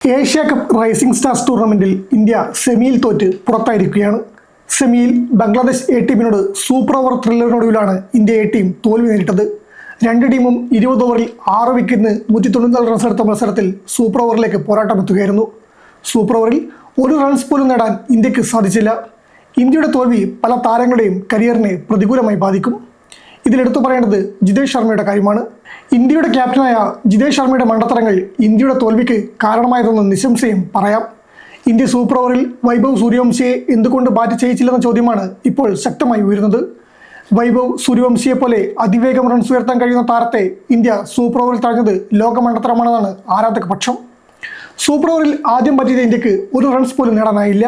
Asia cup rising stars ടൂർണമെന്റിൽ India സെമിയിൽ തോറ്റ് പുറത്തായിരിക്കുകയാണ്. സെമിയിൽ ബംഗ്ലാദേശ് എ ടീമിനോട് സൂപ്പർ ഓവർ ത്രില്ലറിനൊടുവിലാണ് ഇന്ത്യ എ ടീം തോൽവി നേരിട്ടത്. രണ്ട് ടീമും ഇരുപത് ഓവറിൽ ആറ് വിക്കറ്റിന് നൂറ്റി തൊണ്ണൂറ്റി റൺസ് എടുത്ത മത്സരത്തിൽ സൂപ്പർ ഓവറിലേക്ക് പോരാട്ടമെത്തുകയായിരുന്നു. സൂപ്പർ ഓവറിൽ ഒരു റൺസ് പോലും നേടാൻ ഇന്ത്യയ്ക്ക് സാധിച്ചില്ല. ഇന്ത്യയുടെ തോൽവി പല താരങ്ങളുടെയും കരിയറിനെ പ്രതികൂലമായി ബാധിക്കും. ഇതിലെടുത്തു പറയേണ്ടത് ജിതേഷ് ശർമ്മയുടെ കാര്യമാണ്. ഇന്ത്യയുടെ ക്യാപ്റ്റനായ ജിതേഷ് ശർമ്മയുടെ മണ്ടത്തരങ്ങൾ ഇന്ത്യയുടെ തോൽവിക്ക് കാരണമായതെന്ന് നിശംസയും പറയാം. ഇന്ത്യ സൂപ്പർ ഓവറിൽ വൈഭവ് സൂര്യവംശിയെ എന്തുകൊണ്ട് ബാറ്റ് ചെയ്യിച്ചില്ലെന്ന ചോദ്യമാണ് ഇപ്പോൾ ശക്തമായി ഉയരുന്നത്. വൈഭവ് സൂര്യവംശിയെ പോലെ അതിവേഗം റൺസ് ഉയർത്താൻ കഴിയുന്ന താരത്തെ ഇന്ത്യ സൂപ്പർ ഓവറിൽ തഴഞ്ഞത് ലോകമണ്ടത്തരമാണെന്നാണ് ആരാധക പക്ഷം സൂപ്പർ ഓവറിൽ ആദ്യം പറ്റിയത് ഇന്ത്യയ്ക്ക് ഒരു റൺസ് പോലും നേടാനായില്ല.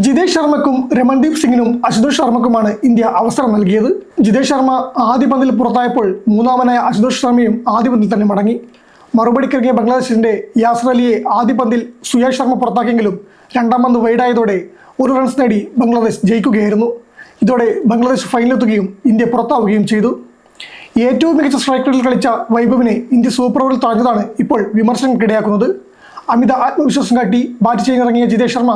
ജിതേഷ് ശർമ്മക്കും രമൺദീപ് സിംഗിനും അശുതോഷ് ശർമ്മക്കുമാണ് ഇന്ത്യ അവസരം നൽകിയത്. ജിതേഷ് ശർമ്മ ആദ്യ പന്തിൽ പുറത്തായപ്പോൾ മൂന്നാമനായ അശുതോഷ് ശർമ്മയും ആദ്യ പന്തിൽ തന്നെ മടങ്ങി. മറുപടിക്കിറങ്ങിയ ബംഗ്ലാദേശിന്റെ യാസർ അലിയെ ആദ്യ പന്തിൽ സുയേഷ് ശർമ്മ പുറത്താക്കിയെങ്കിലും രണ്ടാം പന്ത് വൈഡായതോടെ ഒരു റൺസ് നേടി ബംഗ്ലാദേശ് ജയിക്കുകയായിരുന്നു. ഇതോടെ ബംഗ്ലാദേശ് ഫൈനലെത്തുകയും ഇന്ത്യ പുറത്താവുകയും ചെയ്തു. ഏറ്റവും മികച്ച സ്ട്രൈക്കറിൽ കളിച്ച വൈഭവിനെ ഇന്ത്യ സൂപ്പർ ഓവറിൽ തഴഞ്ഞതാണ് ഇപ്പോൾ വിമർശനങ്ങൾക്കിടയാക്കുന്നത്. അമിത ആത്മവിശ്വാസം കാട്ടി ബാറ്റ് ചെയ്യാനിറങ്ങിയ ജിതേഷ് ശർമ്മ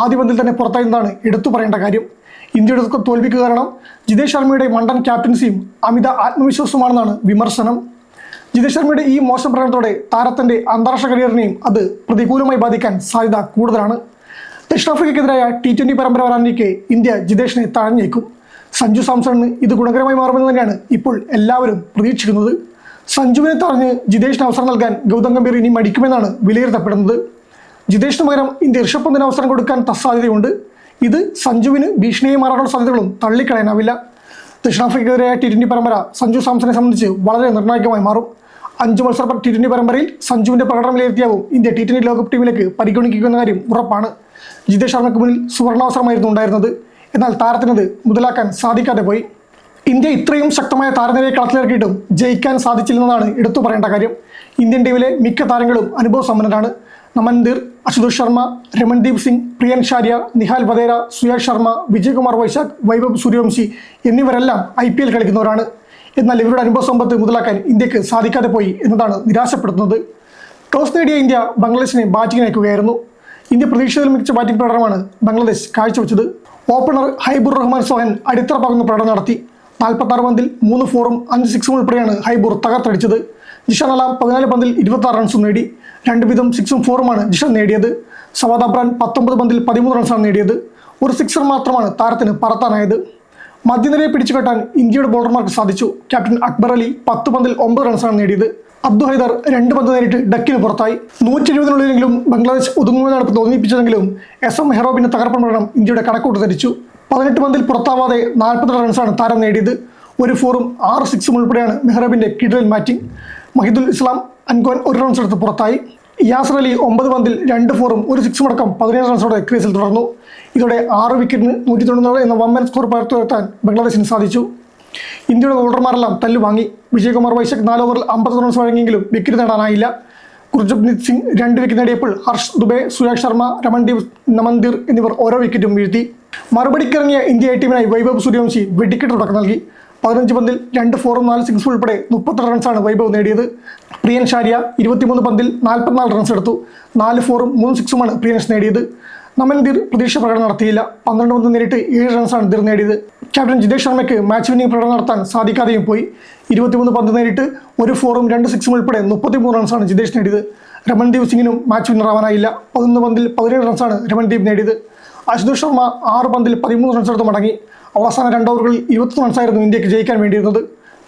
ആദ്യ പന്തിൽ തന്നെ പുറത്തായതാണ് എടുത്തു പറയേണ്ട കാര്യം. ഇന്ത്യയുടെ തോൽവിക്ക് കാരണം ജിതേഷ് ശർമ്മയുടെ മണ്ടൻ ക്യാപ്റ്റൻസിയും അമിത ആത്മവിശ്വാസവുമാണെന്നാണ് വിമർശനം. ജിതേഷ് ശർമ്മയുടെ ഈ മോശം പ്രകടനത്തോടെ താരത്തിന്റെ അന്താരാഷ്ട്ര കരിയറിനെയും അത് പ്രതികൂലമായി ബാധിക്കാൻ സാധ്യത കൂടുതലാണ്. ദക്ഷിണാഫ്രിക്കയ്ക്കെതിരായ ടി ട്വന്റി പരമ്പര വരാനിരിക്കെ ഇന്ത്യ ജിതേഷിനെ തഴഞ്ഞേക്കും സഞ്ജു സാംസണിന് ഇത് ഗുണകരമായി മാറുമെന്ന് തന്നെയാണ് ഇപ്പോൾ എല്ലാവരും പ്രതീക്ഷിക്കുന്നത്. സഞ്ജുവിനെ തടഞ്ഞ് ജിതേഷിന് അവസരം നൽകാൻ ഗൗതം ഗംഭീർ ഇനി മടിക്കുമെന്നാണ് വിലയിരുത്തപ്പെടുന്നത്. ജിതേഷിന് പകരം ഇന്ത്യ ഋഷഭ് പന്തിന് അവസരം കൊടുക്കാൻ സാധ്യതയുണ്ട് ഇത് സഞ്ജുവിന് ഭീഷണിയായി മാറാനുള്ള സാധ്യതകളും തള്ളിക്കളയാനാവില്ല. ദക്ഷിണാഫ്രിക്കയ്ക്കെതിരായ ടി ട്വന്റി പരമ്പര സഞ്ജു സാംസനെ സംബന്ധിച്ച് വളരെ നിർണായകമായി മാറും. അഞ്ച് മത്സര ടി ട്വന്റി പരമ്പരയിൽ സഞ്ജുവിന്റെ പ്രകടനം വിലയിരുത്തിയാവും ഇന്ത്യ ടി ട്വന്റി ലോകകപ്പ് ടീമിലേക്ക് പരിഗണിക്കുന്ന കാര്യം ഉറപ്പാണ്. ജിതേഷ് ശർമ്മയ്ക്ക് മുന്നിൽ സുവർണാവസരമായിരുന്നു ഉണ്ടായിരുന്നത്. എന്നാൽ താരത്തിനത് മുതലാക്കാൻ സാധിക്കാതെ പോയി. ഇന്ത്യ ഇത്രയും ശക്തമായ താരനിരയെ കളത്തിലിറക്കിയിട്ടും ജയിക്കാൻ സാധിച്ചില്ലെന്നതാണ് എടുത്തു പറയേണ്ട കാര്യം. ഇന്ത്യൻ ടീമിലെ മിക്ക താരങ്ങളും അനുഭവ സമ്പന്നരാണ്. നമൻദീർ അശുതോഷ് ശർമ്മ രമൺദീപ് സിംഗ് പ്രിയൻ ഷാരിയ നിഹാൽ വധേര സുയാഷ് ശർമ്മ വിജയകുമാർ വൈശാഖ് വൈഭവ് സൂര്യവംശി എന്നിവരെല്ലാം ഐ പി എൽ കളിക്കുന്നവരാണ്. എന്നാൽ ഇവരുടെ അനുഭവ സമ്പത്ത് മുതലാക്കാൻ ഇന്ത്യയ്ക്ക് സാധിക്കാതെ പോയി എന്നതാണ് നിരാശപ്പെടുത്തുന്നത്. ടോസ് നേടിയ ഇന്ത്യ ബംഗ്ലാദേശിനെ ബാറ്റിംഗിന് അയക്കുകയായിരുന്നു. ഇന്ത്യ പ്രതീക്ഷിച്ചതിൽ മികച്ച ബാറ്റിംഗ് പ്രകടനമാണ് ബംഗ്ലാദേശ് കാഴ്ചവെച്ചത്. ഓപ്പണർ ഹൈബുർ റഹ്മാൻ സോഹൻ അടിത്തറ പകർന്ന പ്രകടനം നടത്തി. നാൽപ്പത്താറ് പന്തിൽ മൂന്ന് ഫോറും അഞ്ച് സിക്സും ഉൾപ്പെടെയാണ് ഹൈബൂർ തകർത്തടിച്ചത്. ജിഷ അലാം പതിനാല് പന്തിൽ ഇരുപത്താറ് റൺസും നേടി. രണ്ട് വീതം സിക്സും ഫോറുമാണ് ജിഷ നേടിയത്. സവാദ് അബ്രാൻ പത്തൊമ്പത് പന്തിൽ പതിമൂന്ന് റൺസാണ് നേടിയത്. ഒരു സിക്സർ മാത്രമാണ് താരത്തിന് പറത്താനായത്. മധ്യനിരയെ പിടിച്ചുകെട്ടാൻ ഇന്ത്യയുടെ ബോളർമാർക്ക് സാധിച്ചു. ക്യാപ്റ്റൻ അക്ബർ അലി പത്ത് പന്തിൽ ഒമ്പത് റൺസാണ് നേടിയത്. അബ്ദു ഹൈദർ രണ്ട് പന്ത് നേരിട്ട് ഡക്കിന് പുറത്തായി. നൂറ്റി എഴുപതിനുള്ളിലെങ്കിലും ബംഗ്ലാദേശ് ഒതുങ്ങുമെന്നാണ് തോന്നിപ്പിച്ചതെങ്കിലും എസ് എം ഹെറോബിന്റെ തകർപ്പൻ മരണം ഇന്ത്യയുടെ കണക്കൂട്ട് ധരിച്ചു. പതിനെട്ട് പന്തിൽ പുറത്താവാതെ നാൽപ്പത്തിരണ്ട് റൺസാണ് താരം നേടിയത്. ഒരു ഫോറും ആറ് സിക്സും ഉൾപ്പെടെയാണ് മെഹ്റബിന്റെ കിഡ്രൽ മാറ്റിംഗ് മഹിദുൽ ഇസ്ലാം അൻകോൻ ഒരു റൺസ് എടുത്ത് പുറത്തായി. യാസർ അലി ഒമ്പത് പന്തിൽ രണ്ട് ഫോറും ഒരു സിക്സും അടക്കം പതിനേഴ് റൺസോടെ ക്രീസിൽ തുടർന്നു. ഇതോടെ ആറ് വിക്കറ്റിന് നൂറ്റി തൊണ്ണൂറ് എന്ന വമ്പൻ സ്കോർ പകർത്തുയർത്താൻ ബംഗ്ലാദേശിന് സാധിച്ചു. ഇന്ത്യയുടെ ബോളർമാരെല്ലാം തല്ലു വാങ്ങി. വിജയകുമാർ വൈശാഖ് നാല് ഓവറിൽ അമ്പത് റൺസ് വഴങ്ങിയെങ്കിലും വിക്കറ്റ് നേടാനായില്ല. ഗുർജപ്നീത് സിംഗ് രണ്ട് വിക്കറ്റ് നേടിയപ്പോൾ ഹർഷ് ദുബെ സുരേഷ് ശർമ്മ രമൺദീപ് നമന്ദിർ എന്നിവർ ഓരോ വിക്കറ്റും വീഴ്ത്തി. മറുപടിക്കിറങ്ങിയ ഇന്ത്യ ടീമിനായി വൈഭവ് സൂര്യവംശി വെടിക്കെട്ട് തുടക്കം നൽകി. പതിനഞ്ച് പന്തിൽ രണ്ട് ഫോറും നാല് സിക്സും ഉൾപ്പെടെ മുപ്പത്തി റൺസാണ് വൈഭവ് നേടിയത്. പ്രിയൻ ഷാരിയ ഇരുപത്തിമൂന്ന് പന്തിൽ നാൽപ്പത്തിനാല് റൺസ് എടുത്തു. നാല് ഫോറും മൂന്ന് സിക്സുമാണ് പ്രിയൻഷ് നേടിയത്. നമൻദീർ പ്രതീക്ഷ പ്രകടനം നടത്തിയില്ല. പന്ത്രണ്ട് പന്ത് നേരിട്ട് ഏഴ് റൺസാണ് ദീർ നേടിയത്. ക്യാപ്റ്റൻ ജിതേഷ് ശർമ്മയ്ക്ക് മാച്ച് വിന്നിംഗ് പ്രകടനം നടത്താൻ സാധിക്കാതെയും പോയി. ഇരുപത്തിമൂന്ന് പന്ത് നേരിട്ട് ഒരു ഫോറും രണ്ട് സിക്സും ഉൾപ്പെടെ മുപ്പത്തിമൂന്ന് റൺസാണ് ജിതേഷ് നേടിയത്. രമൺദീപ് സിംഗിനും മാച്ച് വിന്നറാവാനായില്ല പതിനൊന്ന് പന്തിൽ പതിനേഴ് റൺസാണ് രമൺദീപ് നേടിയത്. അശുതോഷ് ശർമ്മ ആറ് പന്തിൽ പതിമൂന്ന് റൺസ് എടുത്ത് മടങ്ങി. അവസാന രണ്ട് ഓവറുകളിൽ ഇരുപത്തി റൺസായിരുന്നു ഇന്ത്യയ്ക്ക് ജയിക്കാൻ വേണ്ടിയിരുന്നത്.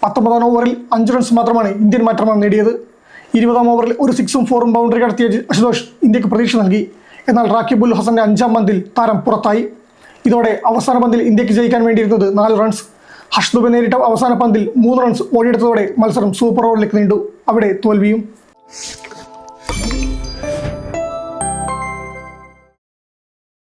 പത്തൊമ്പതാം ഓവറിൽ അഞ്ച് റൺസ് മാത്രമാണ് ഇന്ത്യൻ ബാറ്റർമാർ നേടിയത്. ഇരുപതാം ഓവറിൽ ഒരു സിക്സും ഫോറും ബൗണ്ടറി കടത്തിയ അശുതോഷ് ഇന്ത്യയ്ക്ക് പ്രതീക്ഷ നൽകി. എന്നാൽ റാക്കിബുൽ ഹസന്റെ അഞ്ചാം പന്തിൽ താരം പുറത്തായി. ഇതോടെ അവസാന പന്തിൽ ഇന്ത്യയ്ക്ക് ജയിക്കാൻ വേണ്ടിയിരുന്നത് നാല് റൺസ് ഹഷ്ദുബ് നേരിട്ട അവസാന പന്തിൽ മൂന്ന് റൺസ് ഓടിയെടുത്തതോടെ മത്സരം സൂപ്പർ ഓവറിലേക്ക് നീണ്ടു. അവിടെ തോൽവിയും.